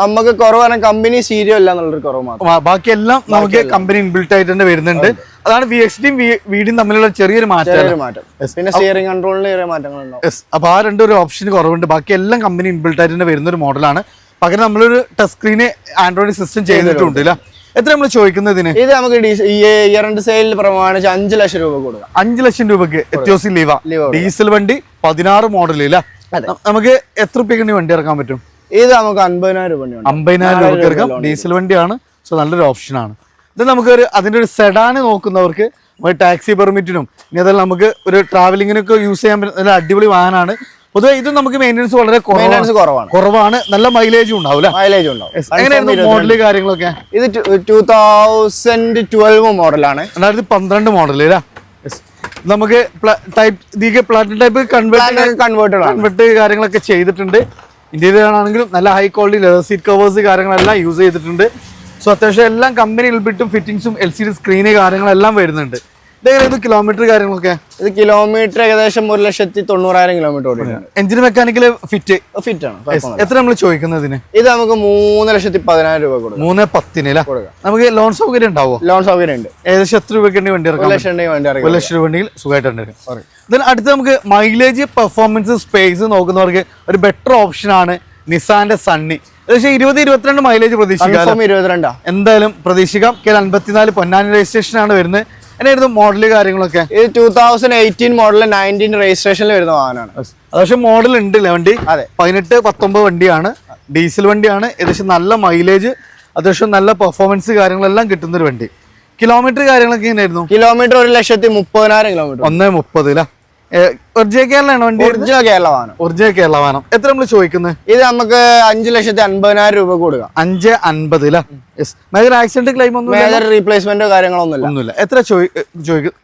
നമുക്ക് കുറവാണ് കമ്പനി സീരിയോ ഇല്ല എന്നുള്ളൊരു കുറവ് മാത്രം. ബാക്കി ബാക്കിയെല്ലാം നമുക്ക് കമ്പനി ഇൻബിൽട്ട് ആയിട്ട് തന്നെ വരുന്നുണ്ട്. അതാണ് വി എക്സിന്റെയും വീടിയും തമ്മിലുള്ള ചെറിയൊരു മാറ്റം പിന്നെ സ്റ്റിയറിംഗ് കൺട്രോളിന് ചെറിയ മാറ്റങ്ങളുണ്ടാവും. അപ്പൊ ആ രണ്ടൊരു ഓപ്ഷൻ കുറവുണ്ട്. ബാക്കി എല്ലാം കമ്പനി ഇൻബിൽട്ട് ആയിട്ട് തന്നെ വരുന്ന ഒരു മോഡലാണ് പകരം നമ്മളൊരു ടച്ച് സ്ക്രീന് ആൻഡ്രോയിഡ് സിസ്റ്റം ചെയ്തിട്ടുണ്ട് എത്ര നമ്മൾ ചോദിക്കുന്നത് ഇതിന്? ഇത് നമുക്ക് ഇയർ ഈ സെയിൽ പ്രമാണിച്ച് അഞ്ച് ലക്ഷം രൂപ കൊടുക്കാം. അഞ്ച് ലക്ഷം രൂപക്ക് എത്യോസി ലീവ ഡീസൽ വണ്ടി പതിനാറ് മോഡൽ ഇല്ല നമുക്ക് എത്ര രൂപയ്ക്ക് വണ്ടി ഇറക്കാൻ പറ്റും? ഇത് നമുക്ക് അമ്പതിനായിരം രൂപ അമ്പതിനായിരം രൂപക്ക് ഇറക്കാം. ഡീസൽ വണ്ടിയാണ്. സോ നല്ലൊരു ഓപ്ഷൻ ആണ്. ഇത് നമുക്ക് ഒരു അതിന്റെ ഒരു സെഡാന് നോക്കുന്നവർക്ക് ടാക്സി പെർമിറ്റിനും ഇനി അതെല്ലാം നമുക്ക് ഒരു ട്രാവലിങ്ങിനൊക്കെ യൂസ് ചെയ്യാൻ പറ്റുന്ന അടിപൊളി വാഹനമാണ്. പൊതുവെ ഇത് നമുക്ക് മെയിന്റെനൻസ് വളരെ കുറവാണ് മെയിന്റെനൻസ് കുറവാണ്. കുറവാണ്. നല്ല മൈലേജും ഉണ്ടാവില്ല? മൈലേജ് ഉണ്ടാവും. എങ്ങനെയായിരുന്നു മോഡൽ കാര്യങ്ങളൊക്കെ? ഇത് ടൂ തൗസൻഡ് ട്വൽവ് മോഡലാണ് രണ്ടായിരത്തി പന്ത്രണ്ട് മോഡൽ അല്ലേ? നമുക്ക് type platinum type convert convert convert കാര്യങ്ങളൊക്കെ ചെയ്തിട്ടുണ്ട്. ഇന്റീരിയർ ആണെങ്കിലും നല്ല high quality leather seat covers കാര്യങ്ങളെല്ലാം യൂസ് ചെയ്തിട്ടുണ്ട്. സോ അത്യാവശ്യം എല്ലാം കമ്പനി ഇൽബിട്ടും ഫിറ്റിംഗ്സും എൽ സി ഡി സ്ക്രീന് കാര്യങ്ങളെല്ലാം വരുന്നുണ്ട്. കിലോമീറ്റർ കാര്യങ്ങളൊക്കെ? ഇത് കിലോമീറ്റർ ഏകദേശം ഒരു ലക്ഷത്തി തൊണ്ണൂറായിരം കിലോമീറ്റർ ഓടിയിട്ടുണ്ട്. എഞ്ചിൻ മെക്കാനിക്കൽ ഫിറ്റ് ഫിറ്റ് ആണ്. എത്ര നമ്മൾ ചോദിക്കുന്നതിന് ഇത് നമുക്ക് മൂന്ന് ലക്ഷത്തി പതിനായിരം രൂപ കൊടുക്കും. മൂന്ന് പത്തിന് നമുക്ക് ലോൺ സൗകര്യം ഉണ്ടാവോ? ലോൺ സൗകര്യം ഉണ്ട്. ഏകദേശം എത്ര രൂപയ്ക്ക് വേണ്ടി ഇറക്കാം ലക്ഷം ഉണ്ടെങ്കിൽ വേണ്ടി ലക്ഷം രൂപ ഉണ്ടെങ്കിൽ സുഖമായിട്ട് ദെൻ അടുത്ത് നമുക്ക് മൈലേജ് പെർഫോമൻസ് സ്പേസ് നോക്കുന്നവർക്ക് ഒരു ബെറ്റർ ഓപ്ഷൻ ആണ് നിസാന്റെ സണ്ണി ഏകദേശം ഇരുപത് ഇരുപത്തിരണ്ട് മൈലേജ് പ്രതീക്ഷിക്കാം എന്തായാലും പ്രതീക്ഷിക്കാം. കെ അൻപത്തിനാല് പൊന്നാനി രജിസ്ട്രേഷൻ ആണ് വരുന്നത്. എന്നായിരുന്നു മോഡൽ കാര്യങ്ങളൊക്കെ? ഇത് two thousand eighteen model nineteen രജിസ്ട്രേഷനിൽ വരുന്ന വാഹനമാണ്. പക്ഷേ മോഡൽ ഉണ്ട് അല്ലേ വണ്ടി? അതെ. പതിനെട്ട് പത്തൊമ്പത് വണ്ടിയാണ്. ഡീസൽ വണ്ടിയാണ്. ഏകദേശം നല്ല മൈലേജ് അത്യാവശ്യം നല്ല പെർഫോമൻസ് കാര്യങ്ങളെല്ലാം കിട്ടുന്ന ഒരു വണ്ടി. കിലോമീറ്റർ കാര്യങ്ങളൊക്കെ എങ്ങനെയായിരുന്നു? കിലോമീറ്റർ ഒരു ലക്ഷത്തി മുപ്പതിനായിരം കിലോമീറ്റർ ഒന്നേ മുപ്പത് അല്ലേ ഒറിജിനൽ കേരളമാണ് വണ്ടി ഒറിജിനൽ കേരള വാഹനം. ഒറിജിനൽ കേരള വാഹനം. എത്ര നമ്മൾ ചോദിക്കുന്നത് ഇത് നമുക്ക് അഞ്ച് ലക്ഷത്തി അൻപതിനായിരം രൂപ കൊടുക്കാം അഞ്ച് അൻപത് മേജർ ആക്സിഡന്റ് ക്ലെയിം ഒന്നും മേജർ റീപ്ലേസ്മെന്റോ കാര്യങ്ങളൊന്നുമില്ല. ഒന്നുമില്ല. എത്ര ചോദിക്കും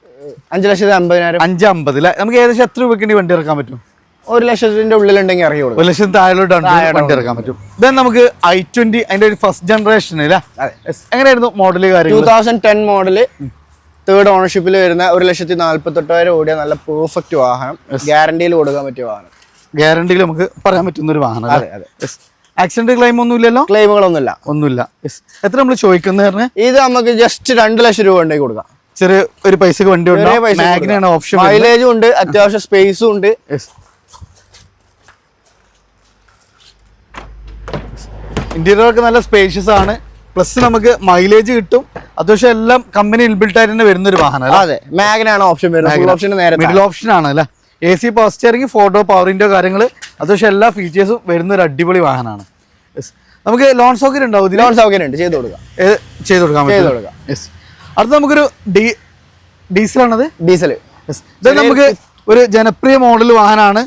അഞ്ച് ലക്ഷത്തി അമ്പതിനായിരം അഞ്ച് അമ്പത് അല്ലേ നമുക്ക് ഏകദേശം എത്ര രൂപയ്ക്ക് വണ്ടി ഇറക്കാൻ പറ്റും? ഒരു ലക്ഷത്തിന്റെ ഉള്ളിലുണ്ടെങ്കിൽ ഇറക്കി കൊടുക്കാം. ഒരു ലക്ഷം താഴോട്ടാണ് വണ്ടി ഇറക്കാൻ പറ്റും. ദെൻ നമുക്ക് ഐ ട്വന്റി അതിന്റെ ഒരു ഫസ്റ്റ് ജനറേഷൻ അല്ലേ. എങ്ങനെയായിരുന്നു മോഡൽ ടൂ കാര്യങ്ങൾ തൗസൻഡ് ടെൻ മോഡൽ തേർഡ് ഓണർഷിപ്പിൽ വരുന്ന ഒരു ലക്ഷത്തി നാല്പത്തെട്ടായിരം ഓടിയ നല്ല പെർഫെക്റ്റ് വാഹനം. ഗ്യാരണ്ടിയിൽ കൊടുക്കാൻ പറ്റിയ വാഹനം. ഗ്യാരണ്ടിയിൽ നമുക്ക് പറയാൻ പറ്റുന്ന ഒരു വാഹനം അതെ അതെ. ആക്സിഡന്റ് ക്ലെയിം ഒന്നും ഇല്ലല്ലോ ക്ലെയിമുകളൊന്നുമില്ല ഒന്നുമില്ല. ഒന്നുമില്ല എത്ര നമ്മൾ ചോദിക്കുന്നത് ഇത് നമുക്ക് ജസ്റ്റ് രണ്ട് ലക്ഷം രൂപ ഉണ്ടെങ്കിൽ കൊടുക്കാം. ചെറിയ ഒരു പൈസക്ക് വണ്ടി ഉണ്ട്? ഓപ്ഷൻ മൈലേജും ഉണ്ട് അത്യാവശ്യം സ്പേസും ഉണ്ട്. ഇന്റീരിയർ ഒക്കെ നല്ല സ്പേഷ്യസ് ആണ്. പ്ലസ് നമുക്ക് മൈലേജ് കിട്ടും. അത്യാവശ്യം എല്ലാം കമ്പനി ഇൻബിൽട്ട് ആയിട്ട് തന്നെ വരുന്ന ഒരു വാഹനം അതെ മാഗനാണ് ഓപ്ഷൻ വരുന്നത് ഓപ്ഷൻ മിഡിൽ ഓപ്ഷൻ ആണ് അല്ലേ? A C power steering photo power window കാര്യങ്ങൾ അത്യാവശ്യം എല്ലാ ഫീച്ചേഴ്സും വരുന്ന ഒരു അടിപൊളി വാഹനമാണ്. നമുക്ക് ലോൺ സൗകര്യം ഉണ്ടാവും ലോൺ സൗകര്യം ഉണ്ട് ചെയ്ത് കൊടുക്കാം. ചെയ്ത് കൊടുക്കാൻ ചെയ്ത് കൊടുക്കാം. യെസ് അടുത്ത നമുക്കൊരു ഡീ ഡീസലാണത്? ഡീസൽ യെസ് ഇത് നമുക്ക് ഒരു ജനപ്രിയ മോഡൽ വാഹനമാണ്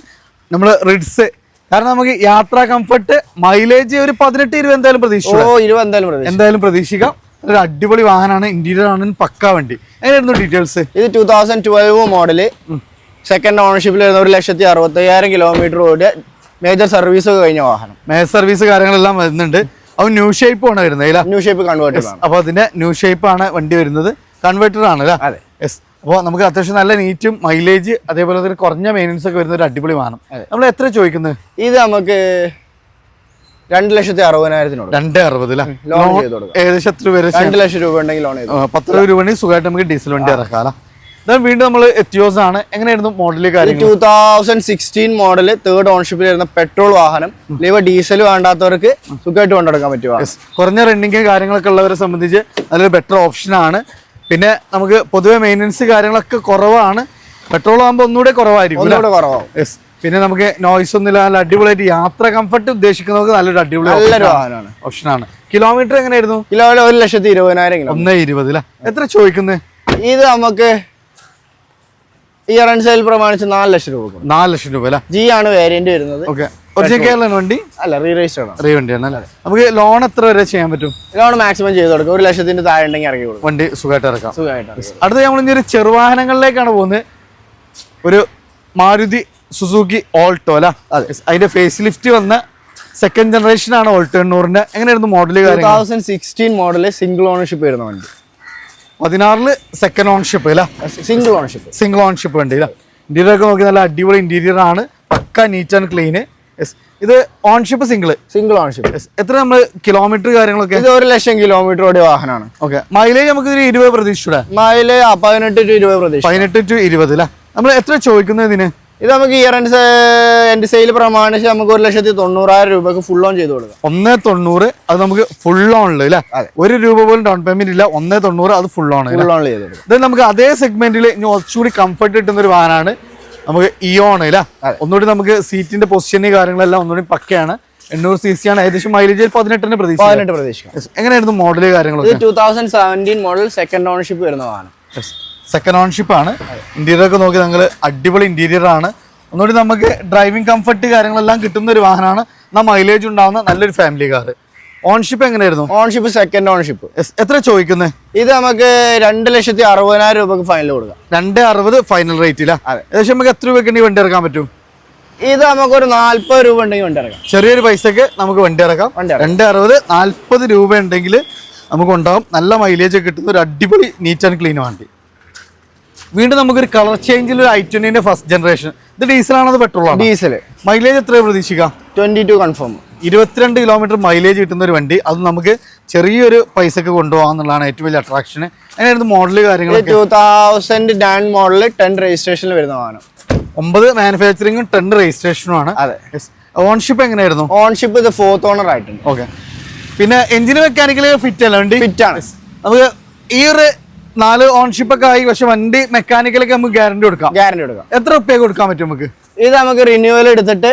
നമ്മൾ റിഡ്സ് കാരണം നമുക്ക് യാത്രാ കംഫർട്ട് മൈലേജ് ഒരു പതിനെട്ട് ഇരുപത് എന്തായാലും ഇരുപത് എന്തായാലും പ്രതീക്ഷ എന്തായാലും പ്രതീക്ഷിക്കാം. ഒരു അടിപൊളി വാഹനമാണ്. ഇന്റീരിയർ ആണ് പക്ക വണ്ടി. എങ്ങനെയായിരുന്നു ഡീറ്റെയിൽസ് ഇത് two thousand twelve model second ഓണർഷിപ്പിൽ വരുന്ന ഒരു ലക്ഷത്തി അറുപത്തി അയ്യായിരം കിലോമീറ്റർ ഓടിയ മേജർ സർവീസ് കഴിഞ്ഞ വാഹനം. മേജർ സർവീസ് കാര്യങ്ങളെല്ലാം വരുന്നുണ്ട്. അത് ന്യൂ ഷേപ്പ് ആണ് വരുന്നത് ന്യൂ ഷേപ്പ് കൺവേർട്ടർ അപ്പോൾ അതിന്റെ ന്യൂ ഷേപ്പ് ആണ് വണ്ടി വരുന്നത്. കൺവേർട്ടർ ആണ് അല്ലേ അതെ. യെസ് അപ്പോൾ നമുക്ക് അത്യാവശ്യം നല്ല നീറ്റും മൈലേജ് അതേപോലെ തന്നെ കുറഞ്ഞ മെയിനൻസ് ഒക്കെ വരുന്ന ഒരു അടിപൊളി വാഹനം. നമ്മൾ എത്ര ചോദിക്കുന്നത് ഇത് നമുക്ക് രണ്ട് ലക്ഷത്തി അറുപതിനായിരത്തിനോട് രണ്ട് അറുപത് ഏകദേശം എത്ര പേര് രണ്ട് ലക്ഷം രൂപ ഉണ്ടെങ്കിൽ ലോൺ പത്ത് രൂപ രൂപ ഉണ്ടെങ്കിൽ സുഖമായിട്ട് നമുക്ക് ഡീസൽ വണ്ടി ഇറക്കാം അല്ലേ വീണ്ടും നമ്മൾ എത്തിയോസ് ആണ്. എങ്ങനെയായിരുന്നു മോഡൽ കാര്യങ്ങൾ two thousand sixteen model third ഓൺഷിപ്പിൽ വരുന്ന പെട്രോൾ വാഹനം. ലീവ് ഡീസൽ വേണ്ടാത്തവർക്ക് സുഖമായിട്ട് കൊണ്ടെടുക്കാൻ പറ്റുക കുറഞ്ഞ റണ്ണിങ് കാര്യങ്ങളൊക്കെ ഉള്ളവരെ സംബന്ധിച്ച് നല്ലൊരു ബെറ്റർ ഓപ്ഷനാണ് പിന്നെ നമുക്ക് പൊതുവെ മെയിന്റനൻസ് കാര്യങ്ങളൊക്കെ കുറവാണ്. പെട്രോൾ ആകുമ്പോൾ ഒന്നുകൂടെ കുറവായിരിക്കും ഒന്നുകൂടെ കുറവാകും യെസ് പിന്നെ നമുക്ക് നോയ്സ് ഒന്നുമില്ല നല്ല അടിപൊളിയായിട്ട് യാത്ര കംഫർട്ട് ഉദ്ദേശിക്കുന്നവർക്ക് നല്ലൊരു അടിപൊളി നല്ലൊരു വാഹനമാണ്. ഓപ്ഷനാണ് കിലോമീറ്റർ എങ്ങനെയായിരുന്നു? കിലോമീറ്റർ ഒരു ലക്ഷത്തി ഇരുപതിനായിരം ഒന്ന് ഇരുപത് അല്ലേ? എത്ര ചോദിക്കുന്നത് ഇത് നമുക്ക് ഇയർ ആൻഡ് സെയിൽ പ്രമാണിച്ച് നാല് ലക്ഷം രൂപ നാല് ലക്ഷം രൂപ അല്ലേ? ജി ആണ് വേരിയന്റ് വരുന്നത്. ഓക്കെ ഒറിജിനൽ വണ്ടി? അല്ല റീ രജിസ്റ്റർ ആണ് റീ വണ്ടിയാണ് അല്ലേ? നമുക്ക് ലോൺ എത്ര വരെ ചെയ്യാൻ പറ്റും? ലോൺ മാക്സിമം ചെയ്ത് കൊടുക്കും. ഒരു ലക്ഷത്തിന്റെ താഴെ ഉണ്ടെങ്കിൽ ഇറങ്ങി കൊടുക്കും. വണ്ടി സുഖമായിട്ട് ഇറക്കാം. സുഖമായിട്ടാണ് അടുത്ത നമ്മൾ ഇനി ഒരു ചെറുവാഹനങ്ങളിലേക്കാണ് പോകുന്നത്. ഒരു മാരുതി സുസുക്കി ഓൾട്ടോ അല്ല? അതിന്റെ ഫേസ് ലിഫ്റ്റ് വന്ന സെക്കൻഡ് ജനറേഷൻ ആണ് ഓൾട്ടോ എണ്ണൂറിന്റെ. എങ്ങനെയായിരുന്നു model two thousand sixteen model single ownership വരുന്ന വണ്ടി. പതിനാറിൽ സെക്കൻഡ് ഓൺഷിപ്പ് അല്ല? സിംഗിൾ ഓണർഷിപ്പ് സിംഗിൾ ഓണർഷിപ്പ് വണ്ടി അല്ല? ഇന്റീരിയർ ഒക്കെ നോക്കി നല്ല അടിപൊളി ഇന്റീരിയർ ആണ്. പക്ക നീറ്റ് ആൻഡ് ക്ലീൻ ഇത് ഓൺഷിപ്പ് സിംഗിൾ സിംഗിൾ ഓൺഷിപ്പ് എത്ര നമ്മൾ കിലോമീറ്റർ കാര്യങ്ങളൊക്കെ? ഇത് ഒരു ലക്ഷം കിലോമീറ്റർ ഓടിയ വാഹനമാണ് ഓക്കെ മൈലേജ് നമുക്ക് ഇതിന് ഇരുപത് പ്രതീക്ഷിച്ചൂടെ? മൈലേജ് പതിനെട്ട് ടു ഇരുപത് പ്രതീക്ഷ പതിനെട്ട് ടു ഇരുപത് അല്ല നമ്മൾ എത്ര ചോദിക്കുന്നത് ഇതിന്? ഇത് നമുക്ക് ഇയർ എൻഡ് സെയിൽ പ്രമാണിച്ച് നമുക്ക് ഒരു ലക്ഷത്തി തൊണ്ണൂറായിരം രൂപക്ക് ഫുൾ ഓൺ ചെയ്ത് കൊടുക്കാം. ഒന്നേ തൊണ്ണൂറ് അത് നമുക്ക് ഫുൾ ഓൺ അല്ലേ. ഒരു രൂപ പോലും ഡൗൺ പേയ്മെന്റ് ഇല്ല. ഒന്നേ തൊണ്ണൂറ് അത് ഫുൾ ഓൺ ഫുൾ ഓൺ ചെയ്ത് കൊടുക്കാം. നമുക്ക് അതേ സെഗ്മെന്റിൽ ഇനി കുറച്ചുകൂടി കംഫർട്ട് കിട്ടുന്ന ഒരു വാഹനമാണ് നമുക്ക് ഇയോൺ അല്ല? ഒന്നുകൂടി നമുക്ക് സീറ്റിന്റെ പൊസിഷന് കാര്യങ്ങളെല്ലാം ഒന്നുകൂടി പക്കയാണ്. എണ്ണൂറ് സി സി ആണ് ഏകദേശം മൈലേജ് പതിനെട്ടിന് പ്രതീക്ഷ പതിനെട്ട് എങ്ങനെയായിരുന്നു മോഡൽ കാര്യങ്ങൾ കാര്യങ്ങളൊക്കെ two thousand seventeen model second ownership വരുന്നതാണ്. സെക്കൻഡ് ഓണർഷിപ്പ് ആണ്. ഇന്റീരിയർ ഒക്കെ നോക്കി ഞങ്ങൾ അടിപൊളി ഇന്റീരിയർ ആണ്. ഒന്നുകൂടി നമുക്ക് ഡ്രൈവിംഗ് കംഫർട്ട് കാര്യങ്ങളെല്ലാം കിട്ടുന്ന ഒരു വാഹനമാണ്. എന്നാൽ മൈലേജ് ഉണ്ടാവുന്ന നല്ലൊരു ഫാമിലി കാർ ഓൺഷിപ്പ് എങ്ങനെയായിരുന്നു? ഓൺഷിപ്പ് സെക്കൻഡ് ഓൺഷിപ്പ് എത്ര ചോദിക്കുന്നത് ഇത് നമുക്ക് രണ്ട് ലക്ഷത്തി അറുപതിനായിരം രൂപക്ക് ഫൈനൽ കൊടുക്കാം. രണ്ട് അറുപത് ഫൈനൽ റേറ്റിലാ അതെ. ഏകദേശം നമുക്ക് എത്ര രൂപയ്ക്ക് വണ്ടി ഇറക്കാൻ പറ്റും? ഇത് നമുക്ക് ഒരു നാല്പത് രൂപ ഉണ്ടെങ്കിൽ വണ്ടി ഇറക്കാം. ചെറിയൊരു പൈസക്ക് നമുക്ക് വണ്ടി ഇറക്കാം. രണ്ട് അറുപത് നാല്പത് രൂപ ഉണ്ടെങ്കിൽ നമുക്ക് ഉണ്ടാവും. നല്ല മൈലേജ് കിട്ടുന്ന ഒരു അടിപൊളി നീറ്റ് ആൻഡ് ക്ലീൻ വണ്ടി. വീണ്ടും നമുക്കൊരു കളർ ചേഞ്ചിൽ ഒരു ഐ ട്വന്റിന്റെ ഫസ്റ്റ് ജനറേഷൻ ഇത് ഡീസലാണോ അത് പെട്രോൾ ആണ്? ഡീസൽ മൈലേജ് എത്രയാണ് പ്രതീക്ഷിക്കാം ട്വന്റി ടു കൺഫേം ഇരുപത്തിരണ്ട് കിലോമീറ്റർ മൈലേജ് കിട്ടുന്ന ഒരു വണ്ടി. അത് നമുക്ക് ചെറിയൊരു പൈസക്ക് കൊണ്ടുപോകാം എന്നുള്ളതാണ് ഏറ്റവും വലിയ അട്രാക്ഷൻ എങ്ങനെയായിരുന്നു മോഡൽ കാര്യങ്ങൾ two thousand ten model ten രജിസ്ട്രേഷനിൽ വരുന്ന വാഹനം. ഒമ്പത് മാനുഫാക്ചറിങ്ങും ടെൻ രജിസ്ട്രേഷനും ആണ്. അതെ. ഓൺഷിപ്പ് എങ്ങനെയായിരുന്നു? ഓൺഷിപ്പ് ഇത് ഫോർത്ത് ഓണർ ആയിട്ടുണ്ട്. ഓക്കെ പിന്നെ എഞ്ചിൻ മെക്കാനിക്കൽ ഫിറ്റ് അല്ല വണ്ടി? ഫിറ്റ് ആണ്. നമുക്ക് ഈ ഒരു നാല് ഓൺഷിപ്പ് ഒക്കെ ആയി പക്ഷെ വണ്ടി മെക്കാനിക്കലൊക്കെ നമുക്ക് ഗ്യാരണ്ടി കൊടുക്കാം. ഗ്യാരണ്ടി കൊടുക്കാം. എത്ര റുപ്യ കൊടുക്കാൻ പറ്റും നമുക്ക്? ഇത് നമുക്ക് റിന്യൂവൽ എടുത്തിട്ട്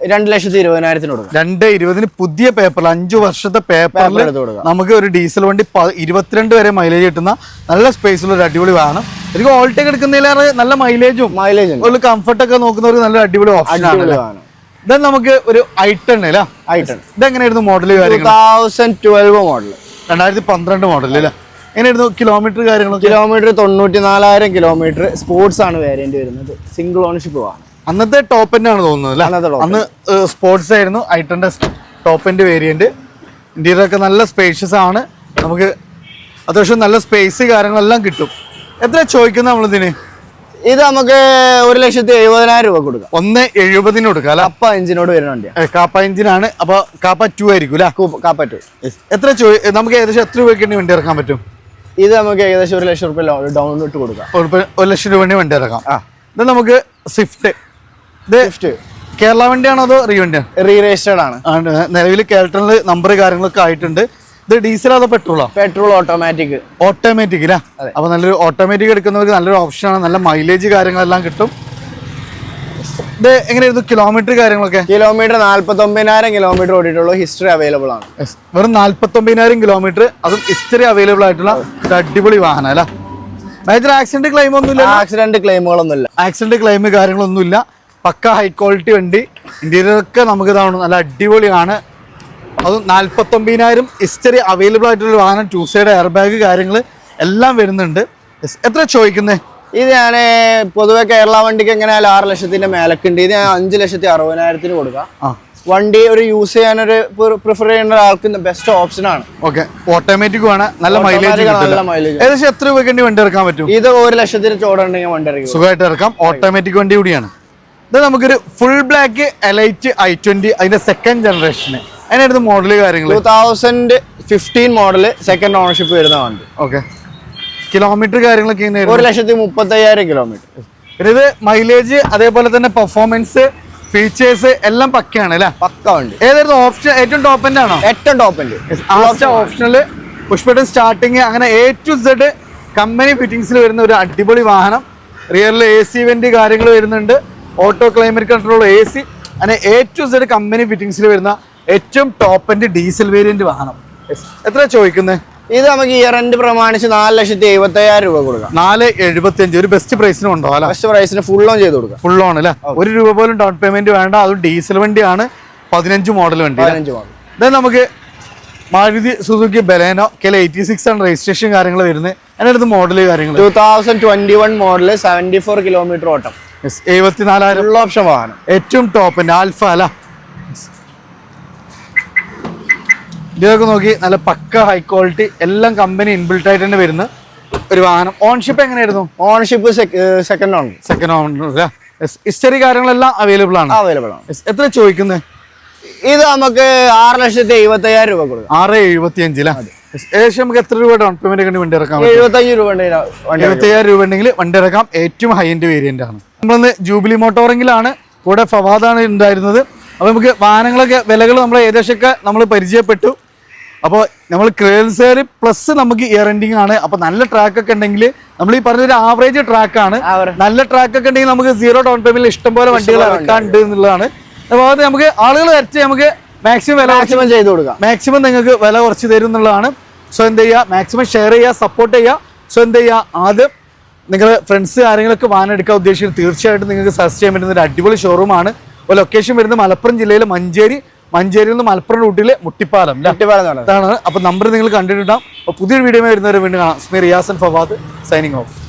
രണ്ട് ലക്ഷത്തി ഇരുപതിനായിരത്തിന് കൊടുക്കാം. രണ്ട് ഇരുപതിന് പുതിയ പേപ്പറിൽ അഞ്ചു വർഷത്തെ പേപ്പറിൽ നമുക്ക് ഒരു ഡീസൽ വണ്ടി ഇരുപത്തിരണ്ട് വരെ മൈലേജ് കിട്ടുന്ന നല്ല സ്പേസിലുള്ള ഒരു അടിപൊളി വാഹനം. എനിക്ക് ഓൾട്ടേക്ക് എടുക്കുന്നതിലേറെ നല്ല മൈലേജും മൈലേജും ഒരു കംഫർട്ട് ഒക്കെ നോക്കുന്നവർക്ക് നല്ല അടിപൊളി ഓപ്ഷൻ ആണ് ഇതാ നമുക്ക് ഒരു ഐട്ടൺ അല്ല? ഐട്ടൺ ഇതെങ്ങനെയായിരുന്നു മോഡൽ കാര്യങ്ങൾ തൗസൻഡ് ട്വൽവ് മോഡൽ രണ്ടായിരത്തി പന്ത്രണ്ട് മോഡൽ അല്ലേ? എങ്ങനെയായിരുന്നു കിലോമീറ്റർ കാര്യങ്ങൾ കിലോമീറ്റർ തൊണ്ണൂറ്റി നാലായിരം കിലോമീറ്റർ സ്പോർട്സ് ആണ് വേരിയന്റ് വരുന്നത്. സിംഗിൾ ഓണർഷിപ്പ് വാഹനം. അന്നത്തെ ടോപ്പ് എൻഡ് ആണ് തോന്നുന്നത് അല്ലേ? അന്ന് സ്പോർട്സ് ആയിരുന്നു. ഐട്ടന്റെ ടോപ്പ് എൻഡ് വേരിയന്റ് ഇന്റീരിയർ ഒക്കെ നല്ല സ്പേഷ്യസ് ആണ്. നമുക്ക് അത്യാവശ്യം നല്ല സ്പേസ് കാര്യങ്ങളെല്ലാം കിട്ടും. എത്ര ചോദിക്കുന്നത് നമ്മളിതിന് ഇത് നമുക്ക് ഒരു ലക്ഷത്തി എഴുപതിനായിരം രൂപ കൊടുക്കാം. ഒന്ന് എഴുപതിന് കൊടുക്കാം അല്ല? കപ്പ എഞ്ചിനോട് വരുന്ന വണ്ടിയാണ് കാപ്പ എഞ്ചിനാണ് അപ്പൊ കാപ്പ ടു ആയിരിക്കും കാപ്പ ടു എത്ര നമുക്ക് ഏകദേശം എത്ര രൂപയ്ക്ക് വണ്ടി ഇറക്കാൻ പറ്റും? ഇത് നമുക്ക് ഏകദേശം ഒരു ലക്ഷം റുപ്യ ഡൗൺ ഇട്ട് കൊടുക്കാം. ഒരു ലക്ഷം രൂപ വണ്ടി ഇറക്കാം. ആ. ഇത് നമുക്ക് സ്വിഫ്റ്റ് സ്വിഫ്റ്റ് കേരള വണ്ടിയാണോ അതോ റീ വണ്ടിയാണ് റീ രജിസ്റ്റേർഡ് ആണ് നിലവിൽ കേരളത്തിൽ നമ്പർ കാര്യങ്ങളൊക്കെ ആയിട്ടുണ്ട്. ഇത് ഡീസൽ അതോ പെട്രോളോ പെട്രോൾ ഓട്ടോമാറ്റിക് ഓട്ടോമാറ്റിക് അല്ലേ അപ്പൊ നല്ലൊരു ഓട്ടോമാറ്റിക് എടുക്കുന്നവർക്ക് നല്ലൊരു ഓപ്ഷനാണ് നല്ല മൈലേജ് കാര്യങ്ങളെല്ലാം കിട്ടും. ഇത് എങ്ങനെയായിരുന്നു? കിലോമീറ്റർ കാര്യങ്ങളൊക്കെ? കിലോമീറ്റർ നാല്പത്തി ഒമ്പതിനായിരം കിലോമീറ്റർ ഓടിയിട്ടുള്ളൂ ഹിസ്റ്ററി അവൈലബിൾ ആണ്. വെറും വെറും നാല്പത്തൊമ്പതിനായിരം കിലോമീറ്റർ അതും ഹിസ്റ്ററി അവൈലബിൾ ആയിട്ടുള്ള ഒരു അടിപൊളി വാഹനം അല്ലേ? മേജർ ആക്സിഡന്റ് ക്ലെയിം ഒന്നുമില്ല ആക്സിഡന്റ് ക്ലെയിമുകളൊന്നുമില്ല ആക്സിഡന്റ് ക്ലെയിം കാര്യങ്ങളൊന്നുമില്ല. പക്ക ഹൈ ക്വാളിറ്റി വണ്ടി. ഇന്ത്യയിലൊക്കെ നമുക്ക് ഇതാണ് നല്ല അടിപൊളിയാണ്. അതും നാല്പത്തൊമ്പതിനായിരം ഹിസ്റ്ററി അവൈലബിൾ ആയിട്ടുള്ള വാഹനം ടൂ സൈഡ് എയർ ബാഗ് കാര്യങ്ങൾ എല്ലാം വരുന്നുണ്ട്. എത്ര ചോദിക്കുന്നത് ഇത് ഞാൻ പൊതുവെ കേരള വണ്ടിക്ക് എങ്ങനെയാലും ആറ് ലക്ഷത്തിന്റെ മേലക്കുണ്ട്. ഇത് ഞാൻ അഞ്ച് ലക്ഷത്തി അറുപതിനായിരത്തിന് കൊടുക്കാം. വണ്ടി ഒരു യൂസ് ചെയ്യാൻ ഒരു പ്രിഫർ ചെയ്യുന്ന ആൾക്ക് ബെസ്റ്റ് ഓപ്ഷൻ ആണ്. ഓക്കെ ഓട്ടോമാറ്റിക് വേണം. നല്ല മൈലേജ് നല്ല. ഏകദേശം എത്ര രൂപയ്ക്ക് വണ്ടി ഇറക്കാൻ പറ്റും? ഇത് ഒരു ലക്ഷത്തിന് ചോടുണ്ടെങ്കിൽ വണ്ടി ഇറക്കി സുഖമായിട്ട് ഇറക്കാം. ഓട്ടോമാറ്റിക് വണ്ടി കൂടിയാണ്. ഇത് നമുക്കൊരു full black elite I twenty അതിന്റെ സെക്കൻഡ് ജനറേഷന് അതിനായിരുന്നു മോഡൽ കാര്യങ്ങൾ two thousand fifteen model second ownership വരുന്ന വണ്ടി. ഓക്കെ കിലോമീറ്റർ കാര്യങ്ങളൊക്കെ എങ്ങനെയായിരുന്നു ഒരു ലക്ഷത്തി മുപ്പത്തി അയ്യായിരം കിലോമീറ്റർ ഇത് മൈലേജ് അതേപോലെ തന്നെ പെർഫോമൻസ് ഫീച്ചേഴ്സ് എല്ലാം പക്കയാണ് അല്ലേ? പക്ക വണ്ടി. ഏതായിരുന്നു ഓപ്ഷൻ ഏറ്റവും ടോപ്പ് എന്റെ ആണോ? ഏറ്റവും ടോപ്പ് എന്റെ ഓപ്ഷനിൽ പുഷ്പട്ടൻ സ്റ്റാർട്ടിങ് അങ്ങനെ എ ടു സെഡ് കമ്പനി ഫിറ്റിംഗ്സിൽ വരുന്ന ഒരു അടിപൊളി വാഹനം. റിയറിൽ എ സി വെന്റ് കാര്യങ്ങൾ വരുന്നുണ്ട്. Auto climate control A C അങ്ങനെ എ ടു സെഡ് കമ്പനി ഫിറ്റിംഗ്സിൽ വരുന്ന ഏറ്റവും ടോപ്പ് എന്റെ ഡീസൽ വേരിയന്റ് വാഹനം. എത്ര ചോദിക്കുന്നത് ഇത് നമുക്ക് ഇയർ എൻഡ് പ്രമാണിച്ച് നാല് ലക്ഷത്തി എഴുപത്തി അയ്യായിരം രൂപ കൊടുക്കാം. നാല് എഴുപത്തി അഞ്ച് ഒരു ബെസ്റ്റ് പ്രൈസിനും ഉണ്ടോ അല്ല? ബെസ്റ്റ് പ്രൈസിന് ഫുൾ ഓൺ ചെയ്ത് കൊടുക്കാം. ഫുൾ ഓൺ അല്ലേ? ഒരു രൂപ പോലും ഡൗൺ പേയ്മെന്റ് വേണ്ട. അതും ഡീസൽ വണ്ടിയാണ്. പതിനഞ്ച് മോഡൽ വണ്ടി? പതിനഞ്ച് മോഡൽ ഇത് നമുക്ക് Maruti Suzuki Baleno K L eighty six ആണ് രജിസ്ട്രേഷൻ കാര്യങ്ങൾ വരുന്നത്. അതിനടുത്ത് അടുത്ത് മോഡൽ കാര്യങ്ങൾ two thousand twenty one model seventy four kilometre ഓട്ടം. എഴുപത്തിനാലായിരം. ഫുൾ ഓപ്ഷൻ വാഹനം ഏറ്റവും ടോപ്പ് ആൽഫ അല്ല. ഇതൊക്കെ നോക്കി നല്ല പക്ക ഹൈ ക്വാളിറ്റി എല്ലാം കമ്പനി ഇൻബിൽട്ട് ആയിട്ട് തന്നെ വരുന്ന ഒരു വാഹനം. ഓൺഷിപ്പ് എങ്ങനെയായിരുന്നു? Ownership second own second own history കാര്യങ്ങളെല്ലാം അവൈലബിൾ ആണ്. അവൈലബിൾ ആണ്. എത്ര ചോദിക്കുന്നത് ഇത് നമുക്ക് ആറ് ലക്ഷത്തി എഴുപത്തി അയ്യായിരം രൂപ കൊടുക്കും. ആറ് എഴുപത്തി അഞ്ചിലാ ഏകദേശം നമുക്ക് എത്ര രൂപ ഡൗൺ പേയ്മെന്റ് കണ്ടി വണ്ടി ഇറക്കാം എഴുപത്തഞ്ച് രൂപ എഴുപത്തയ്യായിരം രൂപ ഉണ്ടെങ്കിൽ വണ്ടി ഇറക്കാം. ഏറ്റവും ഹൈ എൻഡ് വേരിയന്റ് ആണ്. നമ്മളിന്ന് ജൂബിലി മോട്ടോറിംഗിലാണ് കൂടെ ഫവാദാണ് ഉണ്ടായിരുന്നത്. അപ്പോൾ നമുക്ക് വാഹനങ്ങളൊക്കെ വിലകൾ നമ്മൾ ഏകദേശമൊക്കെ നമ്മൾ പരിചയപ്പെട്ടു. അപ്പോൾ നമ്മൾ ക്രേൽസേർ പ്ലസ് നമുക്ക് ഇയർ എൻഡിങ് ആണ്. അപ്പോൾ നല്ല ട്രാക്ക് ഒക്കെ ഉണ്ടെങ്കിൽ നമ്മൾ ഈ പറഞ്ഞൊരു ആവറേജ് ട്രാക്കാണ് നല്ല ട്രാക്ക് ഒക്കെ ഉണ്ടെങ്കിൽ നമുക്ക് സീറോ ഡൗൺ പേയ്മെന്റിൽ ഇഷ്ടംപോലെ വണ്ടികൾ ഇറക്കാനുണ്ട് എന്നുള്ളതാണ്. അപ്പോൾ അത് നമുക്ക് ആളുകൾ വരച്ച് നമുക്ക് മാക്സിമം വില മാക്സിമം ചെയ്ത് കൊടുക്കാം. മാക്സിമം നിങ്ങൾക്ക് വില കുറച്ച് തരും എന്നുള്ളതാണ്. സോ എന്ത് ചെയ്യുക? മാക്സിമം ഷെയർ ചെയ്യുക സപ്പോർട്ട് ചെയ്യുക. സോ എന്ത് ചെയ്യുക? ആദ്യം നിങ്ങൾ ഫ്രണ്ട്സ് ആരെങ്കിലുമൊക്കെ വാഹനം എടുക്കാൻ ഉദ്ദേശിച്ചു തീർച്ചയായിട്ടും നിങ്ങൾക്ക് സജസ്റ്റ് ചെയ്യാൻ പറ്റുന്ന ഒരു അടിപൊളി ഷോറൂമാണ് ലൊക്കേഷൻ വരുന്നത് മലപ്പുറം ജില്ലയിലെ മഞ്ചേരി മഞ്ചേരിയിൽ നിന്ന് മലപ്പുറം റൂട്ടിലെ മുട്ടിപ്പാലം മുട്ടിപ്പാലം അതാണ് അപ്പോൾ നമ്പർ നിങ്ങൾ കണ്ടിട്ടുണ്ടാവും. അപ്പോൾ പുതിയൊരു വീഡിയോ വരുന്നവരെ വീണ്ടും കാണാം. സ്മീ റിയാസൻ ഫവാദ് സൈനിങ് ഓഫ്